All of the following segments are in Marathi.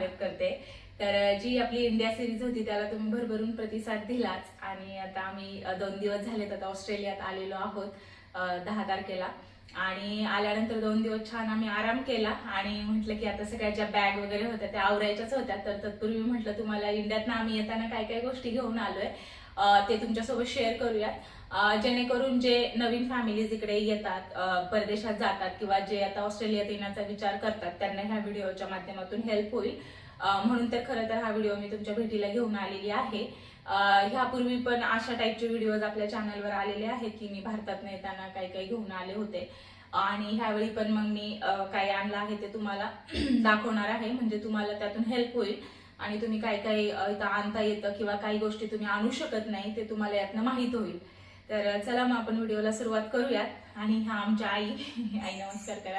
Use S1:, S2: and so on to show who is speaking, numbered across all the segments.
S1: स्वागत करते. तर जी आपली इंडिया सिरीज होती त्याला तुम्ही भरभरून प्रतिसाद दिलाच. आणि आता आम्ही दोन दिवस झालेत आता ऑस्ट्रेलियात आलेलो आहोत दहा तारखेला. आणि आल्यानंतर दोन दिवस छान आम्ही आराम केला. आणि म्हटलं की आता सगळ्या ज्या बॅग वगैरे होत्या त्या आवरायच्याच होत्या. तर तत्पूर्वी म्हटलं तुम्हाला इंडियातनं आम्ही येताना काय काय गोष्टी घेऊन आलोय ते तुमच्यासोबत शेअर करूयात. जेणेकरून जे नवीन फॅमिलीज इकडे येतात परदेशात जातात किंवा जे आता ऑस्ट्रेलियात येण्याचा विचार करतात त्यांना ह्या व्हिडिओच्या माध्यमातून हेल्प होईल. म्हणून तर खरं तर हा व्हिडिओ मी तुमच्या भेटीला घेऊन आलेली आहे. ह्यापूर्वी पण अशा टाईपचे व्हिडिओज आपल्या चॅनलवर आलेले आहेत की मी भारतात येताना काही काही घेऊन आले होते. आणि ह्यावेळी पण मग मी काय आणलं आहे ते तुम्हाला दाखवणार आहे. म्हणजे तुम्हाला त्यातून हेल्प होईल. आणि तुम्ही काय काय इथं आणता येतं किंवा काही गोष्टी तुम्ही आणू शकत नाही ते तुम्हाला यातनं माहीत होईल. तर चला मग आपण व्हिडिओला सुरुवात करूयात. आणि हा आमच्या आई आई नमस्कार करा.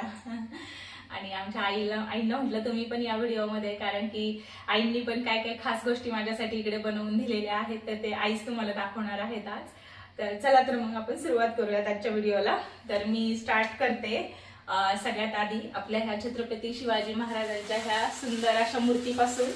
S1: आणि आमच्या आईला आईनं म्हटलं तुम्ही पण या व्हिडिओमध्ये कारण की आईंनी पण काय काय खास गोष्टी माझ्यासाठी इकडे बनवून दिलेल्या आहेत तर ते आईच तुम्हाला दाखवणार आहेत आज. तर चला तर मग आपण सुरुवात करूयात आजच्या व्हिडिओला. तर मी स्टार्ट करते. सगळ्यात आधी आपल्या ह्या छत्रपती शिवाजी महाराजांच्या ह्या सुंदर अशा मूर्तीपासून.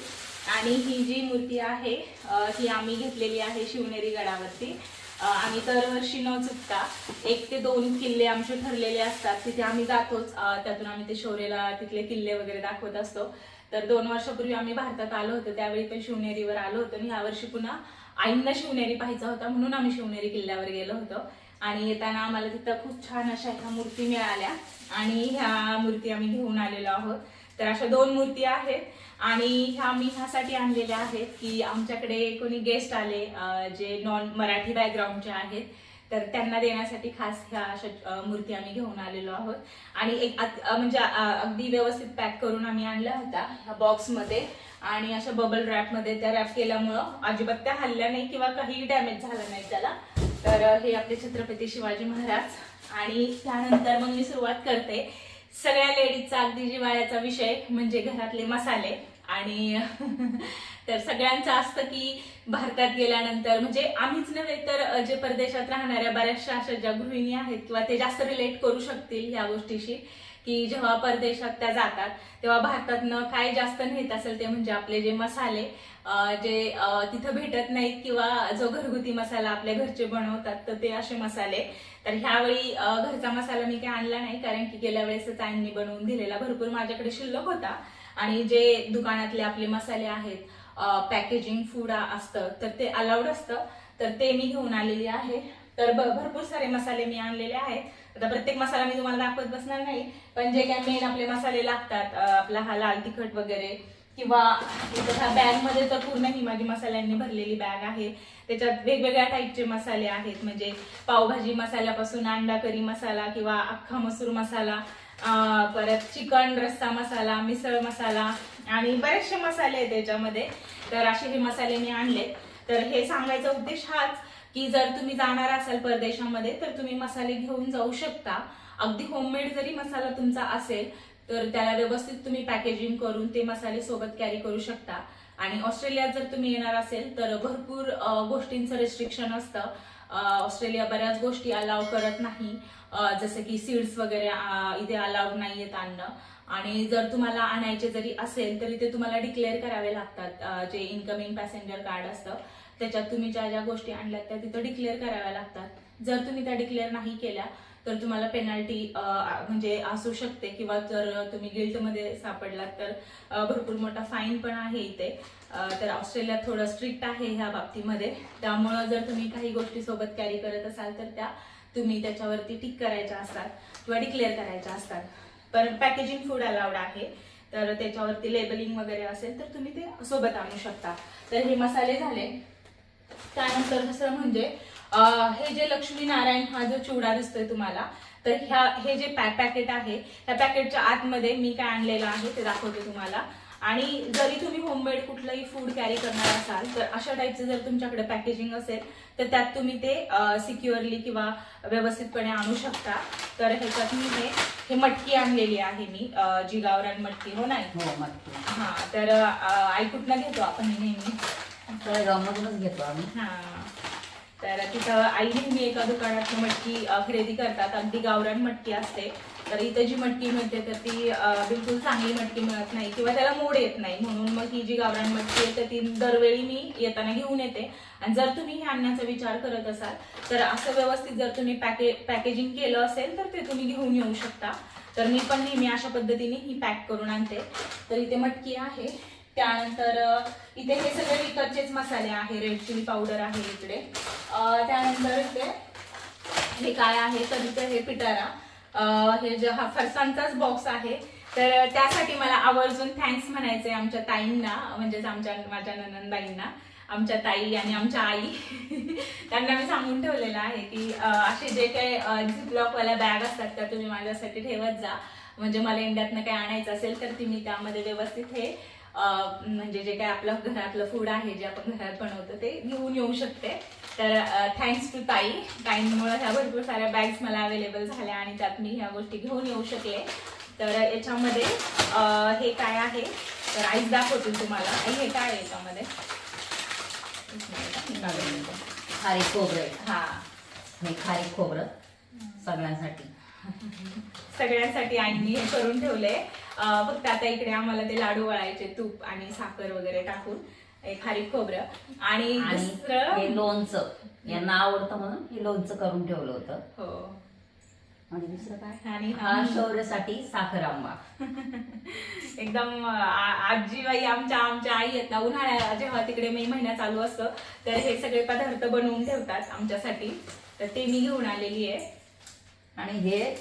S1: आणि ही जी मूर्ती आहे ती ही आम्ही घेतलेली आहे शिवनेरी गडावरती. आम्ही दरवर्षी न चुकता एक ते दोन किल्ले आमचे ठरलेले असतात तिथे आम्ही जातोच. त्यातून आम्ही ते शौर्यला तिथले किल्ले वगैरे दाखवत असतो. तर दोन वर्षापूर्वी आम्ही भारतात आलो होतो त्यावेळी पण शिवनेरीवर आलो होतो आणि यावर्षी पुन्हा आईंना शिवनेरी पाहायचा होता म्हणून आम्ही शिवनेरी किल्ल्यावर गेलो होतो. आणि येताना आम्हाला तिथं खूप छान अशा ह्या मूर्ती मिळाल्या आणि ह्या मूर्ती आम्ही घेऊन आलेलो आहोत. तर अशा दोन मूर्ती आहेत. आणि ह्या मी ह्यासाठी आणलेल्या आहेत की आमच्याकडे कोणी गेस्ट आले जे नॉन मराठी बॅकग्राऊंडचे आहेत तर त्यांना देण्यासाठी खास ह्या अशा मूर्ती आम्ही घेऊन आलेलो आहोत. आणि एक म्हणजे अगदी व्यवस्थित पॅक करून आम्ही आणला होता ह्या बॉक्समध्ये आणि अशा बबल रॅपमध्ये त्या रॅप केल्यामुळं अजिबात त्या हल्ल्या नाही किंवा काही डॅमेज झाला नाही त्याला. तर हे आपले छत्रपती शिवाजी महाराज. आणि त्यानंतर मग मी सुरुवात करते सगळ्या लेडीजचा अगदी जिवाळ्याचा विषय म्हणजे घरातले मसाले. आणि तर सगळ्यांचं असतं की भारतात गेल्यानंतर म्हणजे आम्हीच नव्हे तर जे परदेशात राहणाऱ्या बऱ्याचशा अशा ज्या गृहिणी आहेत किंवा ते जास्त रिलेट करू शकतील या गोष्टीशी. की जेव्हा परदेशात त्या जातात तेव्हा भारतातनं काय जास्त नेत असेल ते म्हणजे आपले जे मसाले जे तिथं भेटत नाहीत किंवा जो घरगुती मसाला आपल्या घरचे बनवतात तर ते असे मसाले. तर ह्यावेळी घरचा मसाला मी काही आणला नाही कारण की गेल्या वेळेसच आईंनी बनवून दिलेला. भरपूर माझ्याकडे शिल्लक होता. आणि जे दुकानातले आपले मसाले आहेत पॅकेजिंग फूड असतं तर ते अलाउड असतं. तर ते मी घेऊन आलेली आहे. तर भरपूर सारे मसाले मी आणलेले आहेत. आता प्रत्येक मसाला मी तुम्हाला दाखवत बसणार नाही पण जे काय मेन आपले मसाले लागतात आपला हा लाल तिखट वगैरे किंवा हा बॅगमध्ये बॅगमध्ये तर पूर्ण ही माझी मसाल्यांनी भरलेली बॅग आहे. त्याच्यात वेगवेगळ्या टाईपचे मसाले आहेत म्हणजे पावभाजी मसाल्यापासून अंडा करी मसाला किंवा अख्खा मसूर मसाला परत चिकन रस्सा मसाला मिसळ मसाला आणि बरेचसे मसाले आहेत त्याच्यामध्ये. तर असे हे मसाले मी आणले तर हे सांगायचा उद्देश हाच की जर तुम्ही जाणार असाल परदेशामध्ये तर तुम्ही मसाले घेऊन जाऊ शकता. अगदी होममेड जरी मसाला तुमचा असेल तर त्याला व्यवस्थित तुम्ही पॅकेजिंग करून ते मसाले सोबत कॅरी करू शकता. आणि ऑस्ट्रेलियात जर तुम्ही येणार असेल तर भरपूर गोष्टींचं रेस्ट्रिक्शन असतं. ऑस्ट्रेलिया बऱ्याच गोष्टी अलाव करत नाही. जसं की सीड्स वगैरे इथे अलाउड नाहीयेत आणणं. आणि जर तुम्हाला आणायचे जरी असेल तरी ते तुम्हाला डिक्लेअर करावे लागतात. जे इन्कमिंग पॅसेंजर कार्ड असतं. त्याच्यात तुम्ही ज्या ज्या गोष्टी आणल्यात त्या तिथं डिक्लेअर कराव्या लागतात. जर तुम्ही त्या डिक्लेअर नाही केल्या तर तुम्हाला पेनल्टी म्हणजे असू शकते. किंवा जर तुम्ही गिल्टमध्ये सापडलात तर भरपूर मोठा फाईन पण आहे इथे. तर ऑस्ट्रेलियात थोडं स्ट्रिक्ट आहे ह्या बाबतीमध्ये. त्यामुळं जर तुम्ही काही गोष्टी सोबत कॅरी करत असाल तर त्या तुम्ही त्याच्यावरती टिक करायच्या असतात किंवा डिक्लेअर करायच्या असतात. पण पॅकेजिंग फूड अलाउड आहे. तर त्याच्यावरती लेबलिंग वगैरे असेल तर तुम्ही ते सोबत आणू शकता. तर हे मसाले झाले. त्यानंतर दुसरं म्हणजे हे जे लक्ष्मी नारायण हा जो चिवडा दिसतोय तुम्हाला तर ह्या हे जे पॅ पॅकेट आहे त्या पॅकेटच्या आतमध्ये मी काय आणलेलं आहे ते दाखवते तुम्हाला. आणि जरी तुम्ही होममेड कुठलंही फूड कॅरी करणार असाल तर अशा टाईपचं जर तुमच्याकडे पॅकेजिंग असेल तर त्यात तुम्ही ते सिक्युअरली किंवा व्यवस्थितपणे आणू शकता. तर ह्याच्यात मी हे हे मटकी आणलेली आहे मी अं, जी गावरान मटकी हो नाही?
S2: हो मग
S1: हा तर कुठनं घेतो आपण हे नेहमी?
S2: तळेगावमधूनच घेतो आम्ही.
S1: हा. तर तिथं आई नेहमी एका दुकानात मटकी खरेदी करतात. अगदी गावरान मटकी असते. तर इथं जी मटकी मिळते तर ती बिलकुल चांगली मटकी मिळत नाही किंवा त्याला मोड येत नाही. म्हणून मग ही जी गावरान मटकी आहे तर ती दरवेळी मी येताना घेऊन येते. आणि जर तुम्ही हे आणण्याचा विचार करत असाल तर असं व्यवस्थित जर तुम्ही पॅके पॅकेजिंग केलं असेल तर ते तुम्ही घेऊन येऊ शकता. तर मी पण नेहमी अशा पद्धतीने ही पॅक करून आणते. तर इथे मटकी आहे. त्यानंतर इथे हे सगळे विकतचेच मसाले आहे रेड चिली पावडर आहे इकडे. त्यानंतर इथे हे काय आहे? तर इथे हे पिटारा हे जे हा फरसांचाच बॉक्स आहे. तर त्यासाठी मला आवर्जून थँक्स म्हणायचे आमच्या ताईंना म्हणजेच आमच्या माझ्या ननंदबाईंना आमच्या ताई आणि आमच्या आई. त्यांना मी सांगून ठेवलेलं आहे की असे जे काही झिपलॉकवाल्या बॅग असतात त्या तुम्ही माझ्यासाठी ठेवत जा. म्हणजे मला इंडियातनं काही आणायचं असेल तर ती मी त्यामध्ये व्यवस्थित हे म्हणजे जे काही आपलं घरातलं फूड आहे जे आपण घरात बनवतो ते घेऊन येऊ शकते. तर थँक्स टू ताई. ताईंमुळे ह्या भरपूर साऱ्या बॅग्स मला अवेलेबल झाल्या आणि त्यात मी ह्या गोष्टी घेऊन येऊ शकले. तर याच्यामध्ये हे काय आहे? तर आईच दाखवतील तुम्हाला. आई हे काय आहे याच्यामध्ये.
S2: खारी खोबरं
S1: हा.
S2: हे खारी खोबरं सगळ्यांसाठी.
S1: सगळ्यांसाठी आईने हे करून ठेवले फक्त आता इकडे आम्हाला ते लाडू वळायचे तूप आणि साखर वगैरे टाकून हे खारीक खोबरं. आणि दुसरं
S2: लोणचं. यांना आवडतं म्हणून हे लोणचं करून ठेवलं होतं.
S1: हो.
S2: आणि दुसरं काय?
S1: आणि
S2: हा शौर्यासाठी साखर आंबा.
S1: एकदम आ- आजीबाई आमच्या आमच्या आई आहेत ना उन्हाळ्या जेव्हा तिकडे मे महिना चालू असतो तर हे सगळे पदार्थ बनवून ठेवतात आमच्यासाठी. तर ते मी घेऊन आलेली आहे.
S2: आणि हे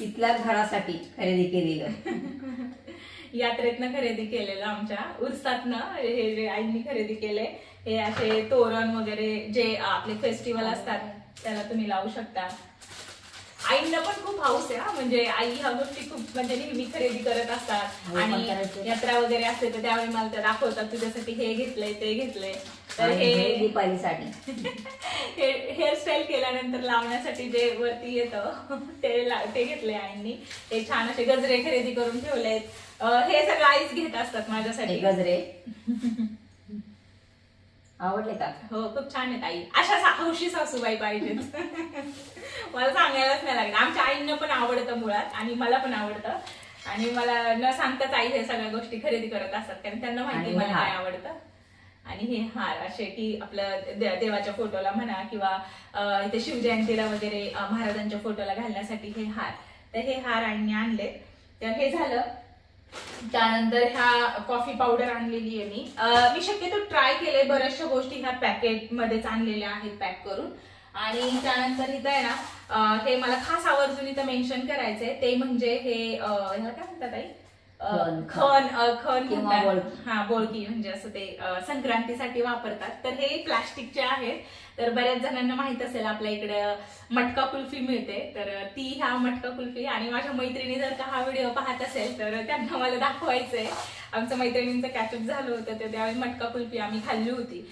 S2: इथल्या घरासाठी खरेदी केलेलं.
S1: यात्रेतनं खरेदी केलेलं आमच्या. उरसातनं हे जे आईंनी खरेदी केले हे असे तोरण वगैरे जे आपले फेस्टिवल असतात त्याला तुम्ही लावू शकता. आईंना पण खूप हाऊस आहे हा. म्हणजे आई ह्या गोष्टी खूप म्हणजे नेहमी खरेदी करत असतात. आणि. यात्रा वगैरे असते तर त्यावेळी मला दाखवतात तुझ्यासाठी हे घेतलंय ते घेतलंय. तर
S2: हे
S1: हे हेअरस्टाईल केल्यानंतर लावण्यासाठी जे वरती येतं ते ला- ते घेतले आईंनी. हे छान असे गजरे खरेदी करून ठेवलेत. अं, हे सगळं आईच घेत असतात
S2: हे
S1: माझ्यासाठी
S2: गजरे. आवडले का?
S1: हो खूप छान आहेत आई. अशा सा- हौशी सासूबाई पाहिजेत. मला सांगायलाच नाही लागलं आमच्या आईंना पण आवडतं मुळात आणि मला पण आवडतं. आणि मला न सांगताच आई हे सगळ्या गोष्टी खरेदी करत असतात कारण त्यांना माहिती
S2: आणि
S1: मला. काय आवडतं. आणि हे हार असे की आपलं देवाच्या फोटोला म्हणा किंवा इथे शिवजयंतीला वगैरे महाराजांच्या फोटोला घालण्यासाठी हे हार. तर हे हार आणि आणले. तर हे झालं. त्यानंतर ह्या कॉफी पावडर आणलेली आहे मी. मी शक्यतो ट्राय केले बऱ्याचशा गोष्टी ह्या पॅकेट मध्येच आणलेल्या आहेत पॅक करून. आणि त्यानंतर इथं आहे ना हे मला खास आवर्जून इथं मेन्शन करायचंय. ते म्हणजे हे ह्याला काय म्हणतात आई
S2: खण.
S1: खण म्हणतात. हा बोळकी म्हणजे असं ते संक्रांतीसाठी वापरतात तर हे प्लास्टिकचे आहेत तर बऱ्याच जणांना माहीत असेल आपल्या इकडे मटका कुल्फी मिळते. तर ती ह्या मटका कुल्फी. आणि माझ्या मैत्रिणी जर का हा व्हिडिओ पाहत असेल तर त्यांना मला दाखवायचंय. आमचं मैत्रिणींचं कॅचअप झालं होतं तर त्यावेळी मटका कुल्फी आम्ही खाल्ली होती.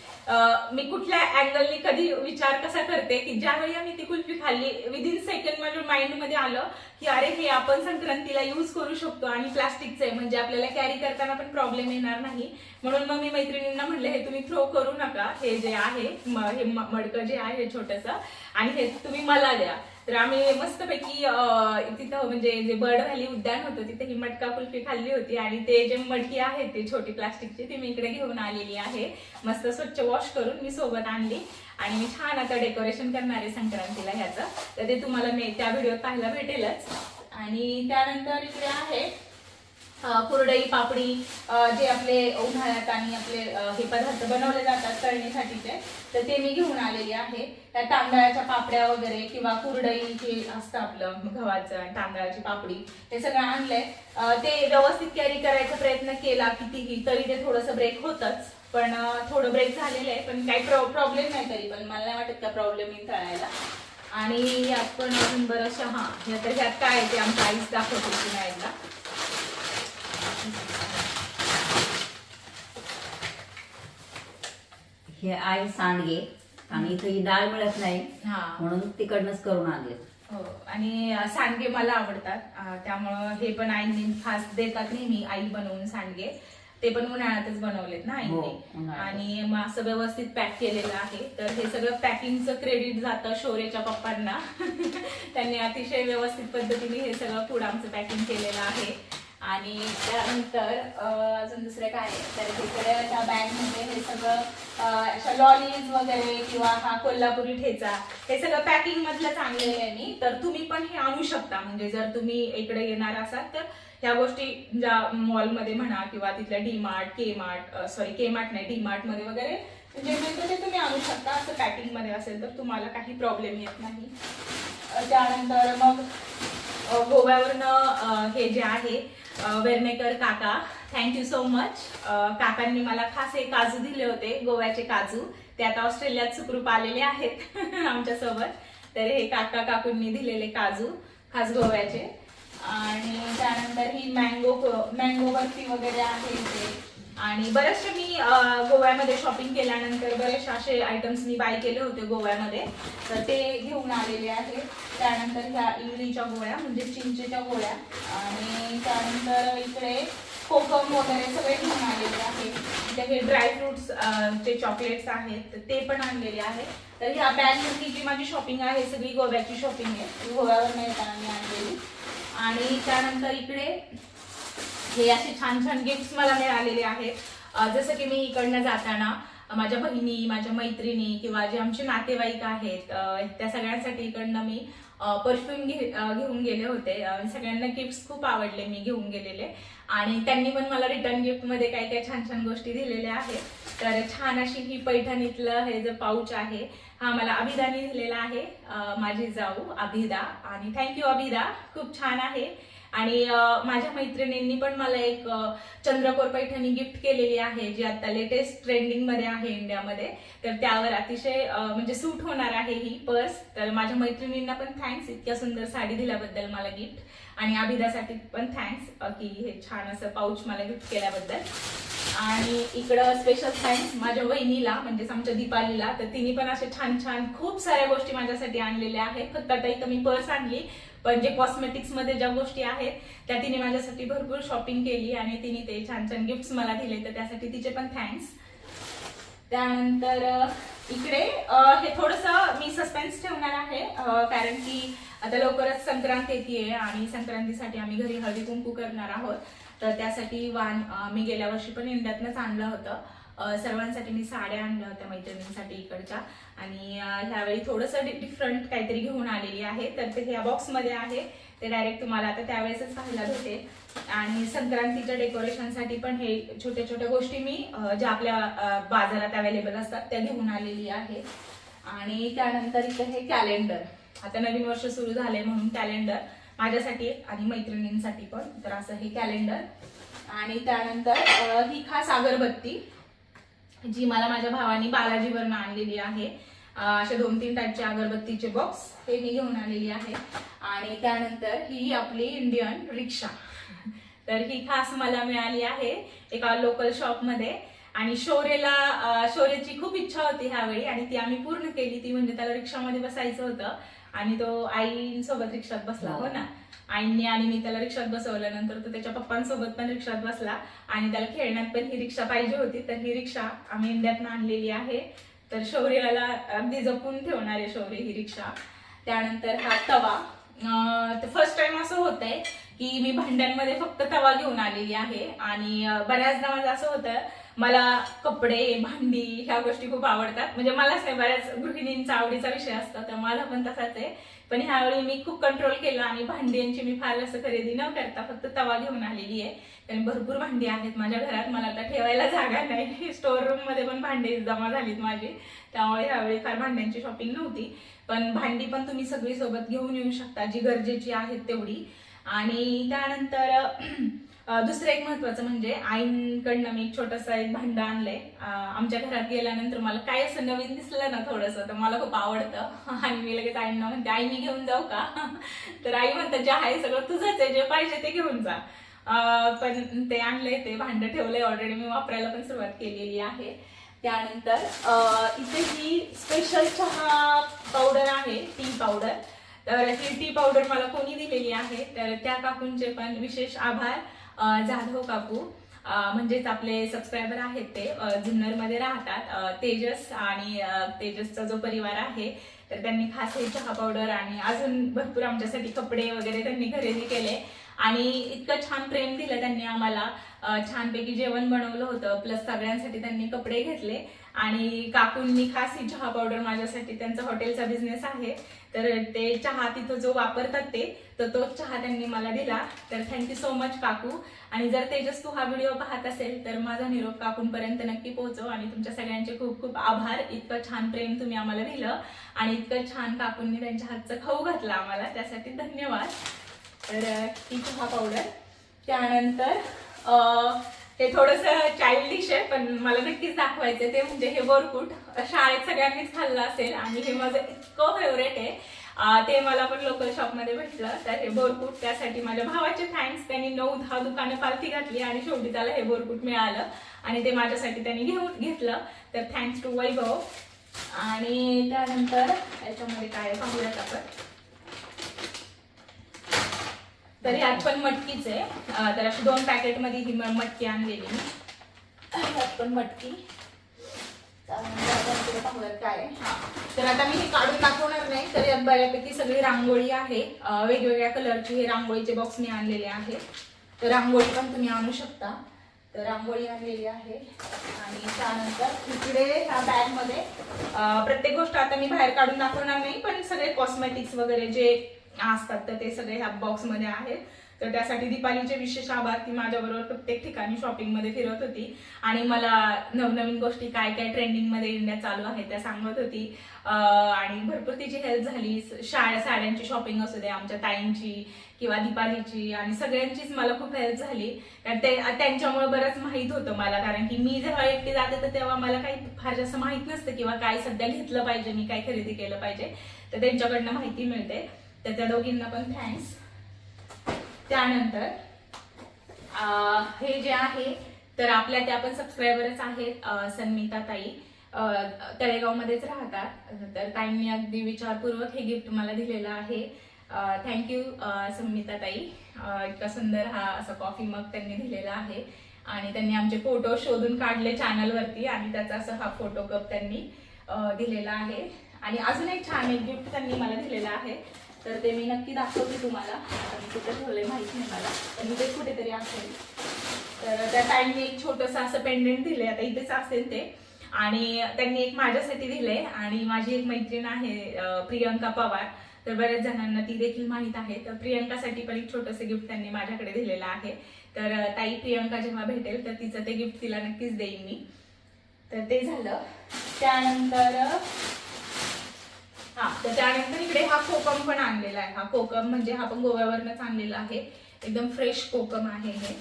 S1: मी कुठल्या अँगलनी कधी विचार कसा करते की ज्यावेळी आम्ही ती कुल्फी खाल्ली विदिन सेकंड माझ्या माइंडमध्ये आलं की अरे हे आपण संक्रांतीला युज करू शकतो आणि प्लास्टिकचं आहे. म्हणजे आपल्याला कॅरी करताना पण प्रॉब्लेम येणार नाही. म्हणून मग मी मैत्रिणींना म्हणले हे तुम्ही थ्रो करू नका. हे जे आहे हे मडकं जे आहे छोटस आणि हे तुम्ही मला द्या. तर आम्ही मस्तपैकी तिथं म्हणजे जे बर्ड व्हॅली उद्यान होतं तिथे ही मटका कुल्फी खाल्ली होती. आणि ते जे मटकी आहे ती छोटी प्लास्टिकची ती मी इकडे घेऊन आलेली आहे. मस्त स्वच्छ वॉश करून मी सोबत आणली. आणि मी छान आता डेकोरेशन करणार आहे संक्रांतीला ह्याचं. तर ते तुम्हाला मी त्या व्हिडिओत पाहायला भेटेलच. आणि त्यानंतर इकडे आहे कुरडई पापडी जे आपले उन्हाळ्यात आणि आपले हे पदार्थ बनवले जातात तळणीसाठीचे तर ते मी घेऊन आलेली आहे. त्या तांदळाच्या पापड्या वगैरे किंवा कुरडई जे असतं आपलं गव्हाचं तांदळाची पापडी ते सगळं आणलंय. ते व्यवस्थित कॅरी करायचा प्रयत्न केला कितीही तरी ते थोडंसं ब्रेक होतंच. पण थोडं ब्रेक झालेलं आहे. पण काही प्रॉब्लेम नाही तरी पण मला नाही वाटत का प्रॉब्लेम येईल तळायला आणि यात पण अजून बरंचशा हा या तर ह्यात काय आहे ते आमच्या आईच दाखवतो पुन्हा एकदा.
S2: हे आहे सांडगे आणि इथं ही डाळ मिळत नाही.
S1: हा.
S2: म्हणून तिकडनंच करून आणले
S1: हो. आणि अ, सांडगे मला आवडतात. अ, त्यामुळं हे पण आईने खास देतात नेहमी आई बनवून सांडगे. ते पण उन्हाळ्यातच बनवलेत ना
S2: हो
S1: आईने
S2: उन्हाळ्यात.
S1: आणि मग असं व्यवस्थित पॅक केलेलं आहे. तर हे सगळं पॅकिंगचं क्रेडिट जातं शौर्यच्या पप्पांना. त्यांनी अतिशय व्यवस्थित पद्धतीने हे सगळं फूड आमचं पॅकिंग केलेलं आहे. आणि त्यानंतर अजून दुसरं काय आहे? तर इकडे त्या बॅगमध्ये हे सगळं अशा लॉलीज वगैरे किंवा हा कोल्हापुरी ठेचा हे सगळं पॅकिंग मधलं चांगलेलं आहे मी. तर तुम्ही पण हे आणू शकता. म्हणजे जर तुम्ही इकडे येणार असाल तर ह्या गोष्टी ज्या मॉलमध्ये म्हणा किंवा तिथल्या D Mart K Mart sorry K Mart नाही डी मार्टमध्ये वगैरे जे मिळतं ते तुम्ही आणू शकता. असं पॅकिंगमध्ये असेल तर तुम्हाला काही प्रॉब्लेम येत नाही. त्यानंतर मग गोव्यावरनं हे जे आहे अ, वेर्णेकर काका थँक्यू सो मच काकांनी मला खास हे काजू दिले होते गोव्याचे काजू. ते आता ऑस्ट्रेलियात सुखरूप आलेले आहेत आमच्यासोबत. तर हे काका काकूंनी दिलेले काजू खास गोव्याचे. आणि त्यानंतर ही मँगो मँगो बर्फी वगैरे आहे इथे. आणि बरेचसे मी गोव्यामध्ये शॉपिंग केल्यानंतर बरेचसे असे आयटम्स मी बाय केले होते गोव्यामध्ये. तर ते घेऊन आलेले आहे त्यानंतर ह्या इमलीच्या गोळ्या म्हणजे चिंचेच्या गोळ्या. आणि त्यानंतर इकडे कोकम वगैरे सगळे घेऊन आलेले आहे इथे हे ड्रायफ्रुट्स जे चॉकलेट्स आहेत ते पण आणलेले आहे तर ह्या बॅगमधली जी माझी शॉपिंग आहे सगळी गोव्याची शॉपिंग आहे. ती गोव्यावर मिळताना मी आणलेली. आणि त्यानंतर इकडे हे असे छान छान गिफ्ट्स मला मिळालेले आहेत. जसं की मी इकडनं जाताना माझ्या बहिणी माझ्या मैत्रिणी किंवा जे आमचे नातेवाईक आहेत त्या सगळ्यांसाठी इकडनं मी परफ्यूम घे घेऊन गेले होते. सगळ्यांना गिफ्ट्स खूप आवडले मी घेऊन गेलेले. आणि त्यांनी पण मला रिटर्न गिफ्टमध्ये काही काही छान छान गोष्टी दिलेल्या आहेत. तर छान अशी ही पैठणीतलं हे जे पाऊच आहे हा मला अभिदानी दिलेला आहे. माझी जाऊ अभिदा. आणि थँक्यू अभिदा. खूप छान आहे. आणि माझ्या मैत्रिणींनी पण मला एक चंद्रकोर पैठणी गिफ्ट केलेली आहे जी आता लेटेस्ट ट्रेंडिंगमध्ये आहे इंडियामध्ये. तर त्यावर अतिशय म्हणजे सूट होणार आहे ही पर्स. तर माझ्या मैत्रिणींना पण थँक्स इतक्या सुंदर साडी दिल्याबद्दल मला गिफ्ट आणि अभिदासाठी पण थँक्स की हे छान असं पाऊच मला गिफ्ट केल्याबद्दल. आणि इकडं स्पेशल थँक्स माझ्या वहिनीला म्हणजेच आमच्या दीपालीला तर तिने पण असे छान छान खूप साऱ्या गोष्टी माझ्यासाठी आणलेल्या आहेत. फक्त आता इथं मी पर्स आणली पण जे कॉस्मेटिक्समध्ये ज्या गोष्टी आहेत त्या तिने माझ्यासाठी भरपूर शॉपिंग केली आणि तिने ते छान छान गिफ्ट्स मला दिले तर त्यासाठी तिचे पण थँक्स त्यानंतर इकडे हे थोडस मी सस्पेन्स ठेवणार आहे कारण की आता लवकरच संक्रांत येते आणि संक्रांतीसाठी आम्ही घरी हळदी कुंकू करणार आहोत. तर त्यासाठी वाण मी गेल्या वर्षी पण इंडियातनंच आणलं होतं. सर्वांसाठी मी साड्या आणल्या होत्या मैत्रिणींसाठी इकडच्या. आणि ह्यावेळी थोडंसं डिफरंट काहीतरी घेऊन आलेली आहे. तर ते ह्या बॉक्समध्ये आहे. ते डायरेक्ट तुम्हाला आता त्यावेळेसच पाहायला भेटेल. आणि संक्रांतीच्या डेकोरेशनसाठी पण हे छोट्या छोट्या गोष्टी मी ज्या आपल्या बाजारात अवेलेबल असतात त्या घेऊन आलेली आहे. आणि त्यानंतर इथं हे कॅलेंडर आता नवीन वर्ष सुरू झाले म्हणून कॅलेंडर माझ्यासाठी आणि मैत्रिणींसाठी पण. तर असं हे कॅलेंडर आणि त्यानंतर ही खास अगरबत्ती जी मला माझ्या भावानी बालाजीवरनं आणलेली आहे. अं, असे दोन तीन टाईपचे अगरबत्तीचे बॉक्स हे मी घेऊन आलेली आहे. आणि त्यानंतर ही आपली इंडियन रिक्षा तर ही खास मला मिळाली आहे एका लोकल शॉपमध्ये आणि शौर्यला अं, शौर्यची खूप इच्छा होती ह्यावेळी. आणि ती आम्ही पूर्ण केली. ती म्हणजे त्याला रिक्षामध्ये बसायचं होतं. आणि तो आईसोबत रिक्षात बसला हो. ना? आईंनी आणि मी त्याला रिक्षात बसवलं नंतर तो त्याच्या पप्पांसोबत पण रिक्षात बसला आणि त्याला खेळण्यात पण ही रिक्षा पाहिजे होती. तर ही रिक्षा आम्ही इंडियातनं आणलेली आहे. तर शौर्याला अगदी जपून ठेवणार आहे शौर्य ही रिक्षा. त्यानंतर हा तवा. फर्स्ट टाइम असं होत आहे की मी भांड्यांमध्ये फक्त तवा घेऊन आलेली आहे. आणि बऱ्याचदा माझं असं होतं मला कपडे भांडी ह्या गोष्टी खूप आवडतात. म्हणजे मलाच नाही बऱ्याच गृहिणींचा आवडीचा विषय असतो तर मला पण तसाच आहे. पण ह्यावेळी मी खूप कंट्रोल केलं आणि भांड्यांची मी फार असं खरेदी न करता फक्त तवा घेऊन आलेली आहे. कारण भरपूर भांडी आहेत माझ्या घरात मला आता ठेवायला जागा नाही. स्टोर रूममध्ये पण भांडी जमा झालीत माझी. त्यामुळे ह्यावेळी फार भांड्यांची शॉपिंग नव्हती. पण भांडी पण तुम्ही सगळी सोबत घेऊन येऊ शकता जी गरजेची आहेत तेवढी. आणि त्यानंतर दुसरं एक महत्वाचं म्हणजे आईंकडनं मी एक छोटंसं एक भांडं आणलंय. आमच्या घरात गेल्यानंतर मला काय असं नवीन दिसलं ना थोडंसं तर मला खूप आवडतं. आणि मी लगेच आईंना म्हणते आई मी घेऊन जाऊ का? तर आई म्हणतात जे आहे सगळं तुझंच आहे जे पाहिजे ते घेऊन जा. पण ते आणलंय ते भांडं ठेवलंय ऑलरेडी मी वापरायला पण सुरुवात केलेली आहे. त्यानंतर इथे ही स्पेशल चहा पावडर आहे टी पावडर तर ही टी पावडर मला कोणी दिलेली आहे तर त्या काकूंचे पण विशेष आभार. जाधव काकू म्हणजेच आपले सबस्क्रायबर आहेत ते जुन्नरमध्ये राहतात तेजस आणि तेजसचा जो परिवार आहे तर त्यांनी खास हे चहा पावडर आणि अजून भरपूर आमच्यासाठी कपडे वगैरे त्यांनी खरेदी केले. आणि इतकं छान प्रेम दिलं त्यांनी आम्हाला. छानपैकी जेवण बनवलं होतं प्लस सगळ्यांसाठी त्यांनी कपडे घेतले. आणि काकूंनी खास ही चहा पावडर माझ्यासाठी त्यांचा हॉटेलचा बिझनेस आहे. तर ते चहा तिथं जो वापरतात ते तर तो चहा त्यांनी मला दिला. तर थँक्यू सो मच काकू. आणि जर तेजस तू हा व्हिडिओ पाहत असेल तर माझा निरोप काकूंपर्यंत नक्की पोहोचव आणि तुमच्या सगळ्यांचे खूप खूप आभार. इतकं छान प्रेम तुम्ही आम्हाला दिलं. आणि इतकं छान काकूंनी त्यांच्या हातचं खाऊ घातलं आम्हाला. त्यासाठी धन्यवाद. तर ही चहा पावडर. त्यानंतर हे थोडस चाइल्डिश आहे पण मला नक्कीच दाखवायचं ते म्हणजे हे वरकूट शाळेत सगळ्यांनीच खाल्लं असेल आणि हे माझं इतकं फेवरेट आहे. ते मला पण लोकल शॉपमध्ये भेटलं. तर हे बोरकूट त्यासाठी माझ्या भावाचे थँक्स त्यांनी नऊ दहा दुकानं पालथी घातली आणि शेवटी त्याला हे बोरकूट मिळालं. आणि ते माझ्यासाठी त्यांनी घेऊन घेतलं. तर थँक्स टू वैभव. आणि त्यानंतर याच्यामध्ये काय पाहूयात आपण. तर यात पण मटकीच आहे. तर अशी दोन पॅकेटमध्ये ही मटकी आणलेली मी. यात पण मटकी काय. तर आता मी हे काढून दाखवणार नाही तर यात बऱ्यापैकी सगळी रांगोळी आहे. वेगवेगळ्या कलरची हे रांगोळीचे बॉक्स मी आणलेले आहे तर रांगोळी पण तुम्ही आणू शकता. तर रांगोळी आणलेली आहे. आणि त्यानंतर इकडे ह्या बॅगमध्ये अं, प्रत्येक गोष्ट आता मी बाहेर काढून दाखवणार नाही पण सगळे कॉस्मेटिक्स वगैरे जे असतात. तर ते सगळे ह्या बॉक्समध्ये आहेत. तर त्यासाठी दीपालीचे विशेष आभार. ती माझ्याबरोबर प्रत्येक ठिकाणी शॉपिंगमध्ये फिरत होती. आणि मला नवनवीन गोष्टी काय काय ट्रेंडिंगमध्ये इंडिया चालू आहे त्या सांगत होती. आणि भरपूर तिची हेल्प झाली. शाळा साड्यांची शॉपिंग असू दे आमच्या ताईंची किंवा दीपालीची. आणि सगळ्यांचीच मला खूप हेल्प झाली. कारण ते त्यांच्यामुळे बरंच माहीत होतं मला. कारण की मी जेव्हा एकटी जाते तर तेव्हा मला काही फार जास्त माहीत नसतं किंवा काय सध्या घेतलं पाहिजे मी काय खरेदी केलं पाहिजे. तर त्यांच्याकडनं माहिती मिळते. तर त्या दोघींना पण थँक्स त्यानंतर हे जे आहे तर आपल्या त्या पण सबस्क्रायबरच आहेत सन्मिता ताई. तळेगावमध्येच राहतात. तर ताईंनी अगदी विचारपूर्वक हे गिफ्ट मला दिलेलं आहे. थँक्यू सन्मिता ताई. इतका सुंदर हा असा कॉफी मग त्यांनी दिलेला आहे. आणि त्यांनी आमचे फोटो शोधून काढले चॅनलवरती आणि त्याचा असं हा फोटो कप त्यांनी दिलेला आहे. आणि अजून एक छान एक गिफ्ट त्यांनी मला दिलेला आहे. तर ते मी नक्की दाखवते तुम्हाला. आता मी कुठे ठेवलंय माहीत नाही मला. पण इथे कुठेतरी असेल. तर त्या टाईमने एक छोटस असं पेंडेंट दिलंय. आता इथेच असेल ते. आणि त्यांनी एक माझ्यासाठी दिले आणि माझी एक मैत्रीण आहे प्रियंका पवार. तर बऱ्याच जणांना ती देखील माहीत आहे. तर प्रियंकासाठी पण एक छोटस गिफ्ट त्यांनी माझ्याकडे दिलेलं आहे. तर ताई प्रियंका जेव्हा भेटेल तर तिचं ते गिफ्ट तिला नक्कीच देईन मी. तर ते झालं. त्यानंतर हा तर त्यानंतर इकडे हा कोकम पण आणलेला आहे. हा कोकम म्हणजे हा पण गोव्यावरनच आणलेला आहे. एकदम फ्रेश कोकम आहे हे.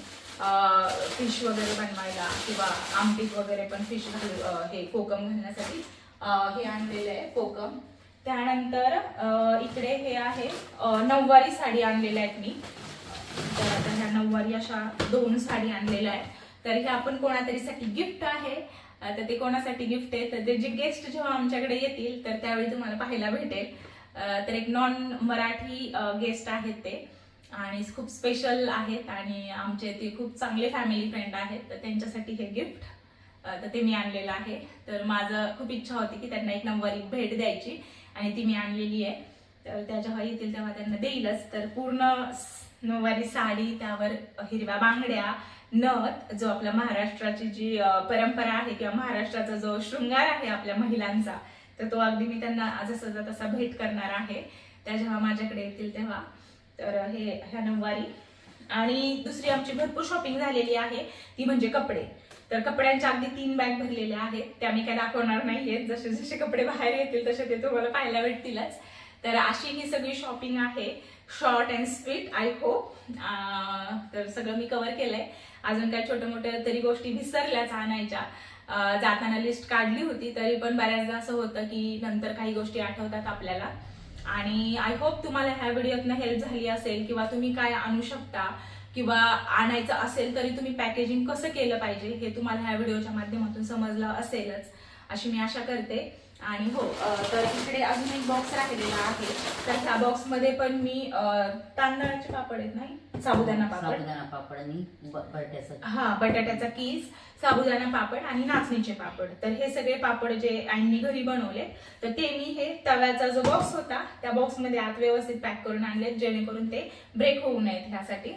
S1: फिश वगैरे बनवायला किंवा आमटीत वगैरे पण फिश हे कोकम घालण्यासाठी हे आणलेलं आहे कोकम. त्यानंतर इकडे हे आहे नऊवारी साडी आणलेल्या आहेत मी. तर आता ह्या नऊवारी अशा दोन साडी आणलेल्या आहेत. तर हे आपण कोणातरीसाठी गिफ्ट आहे. तर ते कोणासाठी गिफ्ट आहे तर ते जे गेस्ट जेव्हा आमच्याकडे येतील तर त्यावेळी तुम्हाला पाहायला भेटेल. तर एक नॉन मराठी गेस्ट आहेत ते. आणि खूप स्पेशल आहेत आणि आमचे ते खूप चांगले फॅमिली फ्रेंड आहेत तर त्यांच्यासाठी हे गिफ्ट तर ते मी आणलेलं आहे. तर माझं खूप इच्छा होती की त्यांना एक नऊवारी भेट द्यायची आणि ती मी आणलेली आहे. तर त्या जेव्हा येतील तेव्हा त्यांना देईलच. तर पूर्ण नऊवारी साडी त्यावर हिरव्या बांगड्या नथ जो आपल्या महाराष्ट्राची जी परंपरा आहे किंवा महाराष्ट्राचा जो शृंगार आहे आपल्या महिलांचा तर तो अगदी मी त्यांना जसा तसा भेट करणार आहे. त्या जेव्हा माझ्याकडे येतील तेव्हा. तर हे ह्या नऊवारी. आणि दुसरी आमची भरपूर शॉपिंग झालेली आहे. ती म्हणजे कपडे. तर कपड्यांच्या अगदी तीन बॅग भरलेल्या आहेत. त्या मी काय दाखवणार नाहीये जसे जसे कपडे बाहेर येतील तसे ते तुम्हाला पाहायला भेटतीलच. तर अशी ही सगळी शॉपिंग आहे. Short and sweet I hope तर सगळं मी कव्हर केलंय. अजून काय छोट्या मोठ्या तरी गोष्टी विसरल्याच आणायच्या जाताना लिस्ट काढली होती तरी पण बऱ्याचदा असं होतं की नंतर काही गोष्टी आठवतात आपल्याला. आणि आय होप तुम्हाला ह्या व्हिडिओतनं हेल्प झाली असेल किंवा तुम्ही काय आणू शकता किंवा आणायचं असेल तरी तुम्ही पॅकेजिंग कसं केलं पाहिजे हे तुम्हाला ह्या व्हिडिओच्या माध्यमातून समजलं असेलच अशी मी आशा करते. आणि हो तर इकडे अजून एक बॉक्स राहिलेला आहे. तर ह्या बॉक्समध्ये पण मी तांदळाचे पापड आहेत नाही साबुदाणा पापड.
S2: साबुदाणा पापड आणि बटाट्याचं.
S1: हा बटाट्याचा कीस साबुदाणा पापड आणि नाचणीचे पापड. तर हे सगळे पापड जे आईंनी घरी बनवले तर ते मी हे तव्याचा जो बॉक्स होता त्या बॉक्समध्ये आत व्यवस्थित पॅक करून आणले जेणेकरून ते ब्रेक होऊ नयेत ह्यासाठी.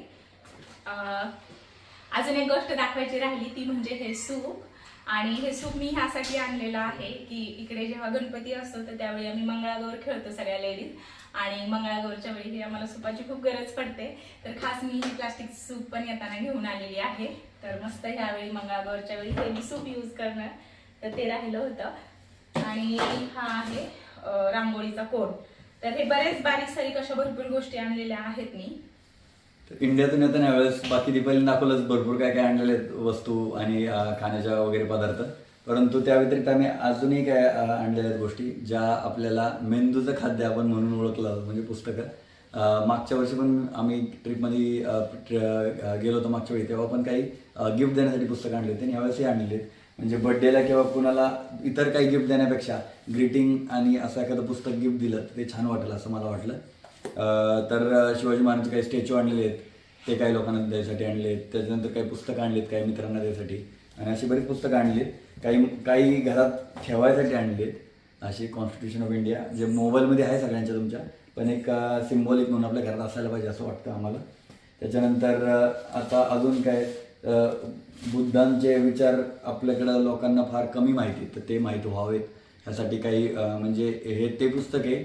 S1: अजून एक गोष्ट दाखवायची राहिली ती म्हणजे हे सूप. आणि हे सूप मी ह्यासाठी आणलेलं आहे की इकडे जेव्हा गणपती असतो तर त्यावेळी आम्ही मंगळागौर खेळतो सगळ्या लेडीज आणि मंगळागौरच्या वेळी ही आम्हाला सुपाची खूप गरज पडते. तर खास मी ही प्लास्टिक सूप पण येताना घेऊन आलेली आहे. तर मस्त ह्यावेळी मंगळागौरच्या वेळी हे मी सूप यूज करणार. तर ते राहिलं होतं. आणि हा आहे रांगोळीचा कोड. तर हे बरेच बारीक सारीक अशा भरपूर गोष्टी आणलेल्या आहेत मी.
S3: इंडियातून येताना यावेळेस बाकी दीपावली दाखवलंच भरपूर काय काय आणलेले आहेत वस्तू आणि खाण्याच्या वगैरे पदार्थ. परंतु त्या व्यतिरिक्त आम्ही अजूनही काय आणलेल्या आहेत गोष्टी ज्या आपल्याला मेंदूचं खाद्य आपण म्हणून ओळखलं जातं म्हणजे पुस्तकं. मागच्या वर्षी पण आम्ही ट्रिपमध्ये गेलो होतो मागच्या वेळी तेव्हा पण काही गिफ्ट देण्यासाठी पुस्तकं आणली होती आणि यावेळेसही आणलेली आहेत. म्हणजे बर्थडेला किंवा कुणाला इतर काही गिफ्ट देण्यापेक्षा ग्रीटिंग आणि असं एखादं पुस्तक गिफ्ट दिलं तर ते छान वाटलं असं मला वाटलं. तर शिवाजी महाराजांचे काही स्टॅच्यू आणलेले आहेत ते काही लोकांना द्यायसाठी आणले आहेत त्याच्यानंतर काही पुस्तकं आणलीत काही मित्रांना द्यायसाठी आणि अशी बरीच पुस्तकं आणली आहेत काही काही घरात ठेवायसाठी आणली आहेत अशी कॉन्स्टिट्यूशन ऑफ इंडिया जे मोबाईलमध्ये आहे सगळ्यांच्या तुमच्या पण एक सिम्बॉलिक म्हणून आपल्या घरात असायला पाहिजे असं वाटतं आम्हाला. त्याच्यानंतर आता अजून काय बुद्धांचे विचार आपल्याकडं लोकांना फार कमी माहिती आहेत, तर ते माहीत व्हावेत. ह्यासाठी काही म्हणजे हे ते पुस्तक आहे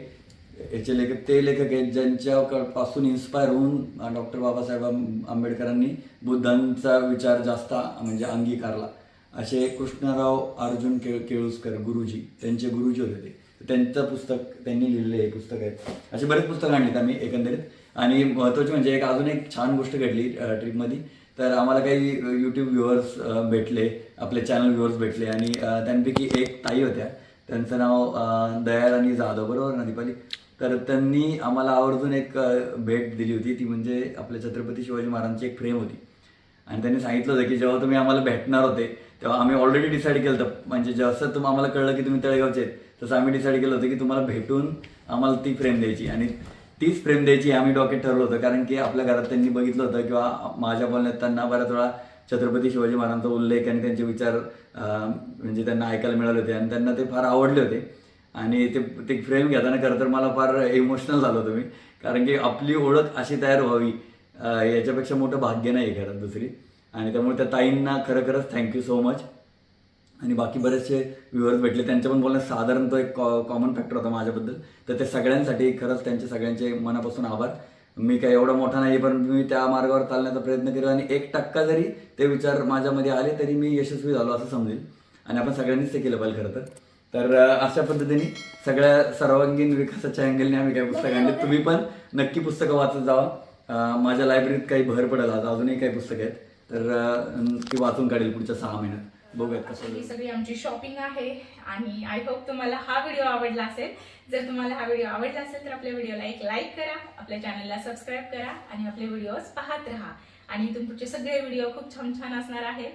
S3: याचे लेखक ते लेखक आहेत ज्यांच्यापासून इन्स्पायर होऊन डॉक्टर बाबासाहेब आंबेडकरांनी बुद्धांचा विचार जास्त म्हणजे अंगीकारला. असे कृष्णराव अर्जुन केळ केळुसकर गुरुजी त्यांचे गुरुजी होते ते. त्यांचं पुस्तक त्यांनी लिहिलेलं हे पुस्तक आहे. अशी बरेच पुस्तकं आणलीत आम्ही एकंदरीत. आणि महत्त्वाची म्हणजे एक अजून एक छान गोष्ट घडली ट्रीपमध्ये तर आम्हाला काही यूट्यूब व्ह्युअर्स भेटले आपले चॅनल व्ह्युअर्स भेटले आणि त्यांपैकी एक ताई होत्या. त्यांचं नाव दयाराणी जाधव. बरोबर ना दीपाली? तर त्यांनी आम्हाला आवर्जून एक भेट दिली होती. ती म्हणजे आपल्या छत्रपती शिवाजी महाराजांची एक फ्रेम होती. आणि त्यांनी सांगितलं होतं की जेव्हा तुम्ही आम्हाला भेटणार होते तेव्हा आम्ही ऑलरेडी डिसाईड केलं होतं. म्हणजे जसं तुम्ही आम्हाला कळलं की तुम्ही तळेगावचे तसं आम्ही डिसाईड केलं होतं की तुम्हाला भेटून आम्हाला ती फ्रेम द्यायची. आणि तीच फ्रेम द्यायची आम्ही डॉकेट ठरवलं होतं. कारण की आपल्या घरात त्यांनी बघितलं होतं किंवा माझ्या बोलण्यात त्यांना बऱ्याच वेळा छत्रपती शिवाजी महाराजांचा उल्लेख आणि त्यांचे विचार म्हणजे त्यांना ऐकायला मिळाले होते. आणि त्यांना ते फार आवडले होते. आणि ते ते फ्रेम घेताना खरं तर मला फार इमोशनल झालो होतो मी. कारण की आपली ओळख अशी तयार व्हावी याच्यापेक्षा मोठं भाग्य नाही खरं दुसरी. आणि त्यामुळे त्या ताईंना खरं खरंच थँक्यू सो मच आणि बाकी बरेचसे व्ह्युअर्स भेटले. त्यांच्या पण बोलण्यात साधारण तो एक कॉ कॉमन फॅक्टर होता माझ्याबद्दल. तर ते सगळ्यांसाठी खरंच त्यांचे सगळ्यांचे मनापासून आभार. मी काही एवढा मोठा नाही पण मी त्या मार्गावर चालण्याचा प्रयत्न केला आणि एक टक्का जरी ते विचार माझ्यामध्ये आले तरी मी यशस्वी झालो असं समजेल. आणि आपण सगळ्यांनीच ते केलं पाहिजे खरं तर. तर अशा पद्धतीने सगळ्या सर्वांगीण विकासाच्या अँगलने आम्ही काही पुस्तकं आणली. तुम्ही पण नक्की पुस्तकं वाचत जावा. माझ्या लायब्ररीत काही भर पडेल आता अजूनही काही पुस्तकं आहेत. तर ती वाचून काढेल पुढच्या सहा महिन्यात. बघूयात कसं
S1: ही सगळी आमची शॉपिंग आहे आणि आय होप तुम्हाला हा व्हिडिओ आवडला असेल. जर तुम्हाला हा व्हिडिओ आवडला असेल तर आपल्या व्हिडिओला एक लाईक करा. आपल्या चॅनलला सबस्क्राईब करा आणि आपले व्हिडिओज पाहत राहा. आणि तुमचे पुढचे सगळे व्हिडिओ खूप छान छान असणार आहेत.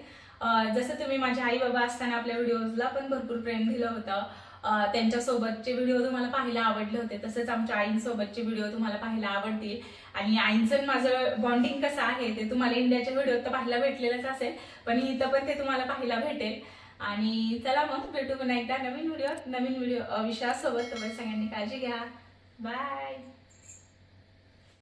S1: जसं तुम्ही माझे आई बाबा असताना आपल्या व्हिडिओजला पण भरपूर प्रेम दिलं होतं. त्यांच्यासोबतचे व्हिडिओ तुम्हाला पाहायला आवडले होते तसंच आमच्या आईंसोबतचे व्हिडिओ तुम्हाला पाहायला आवडतील. आणि आईंचं माझं बॉन्डिंग कसं आहे ते तुम्हाला इंडियाच्या व्हिडिओत तर पाहायला भेटलेलंच असेल पण इथं पण ते तुम्हाला पाहायला भेटेल. आणि चला मग भेटू पुन्हा एकदा नवीन व्हिडिओ नवीन व्हिडिओ विषयासोबत तुम्हाला सगळ्यांनी काळजी घ्या. बाय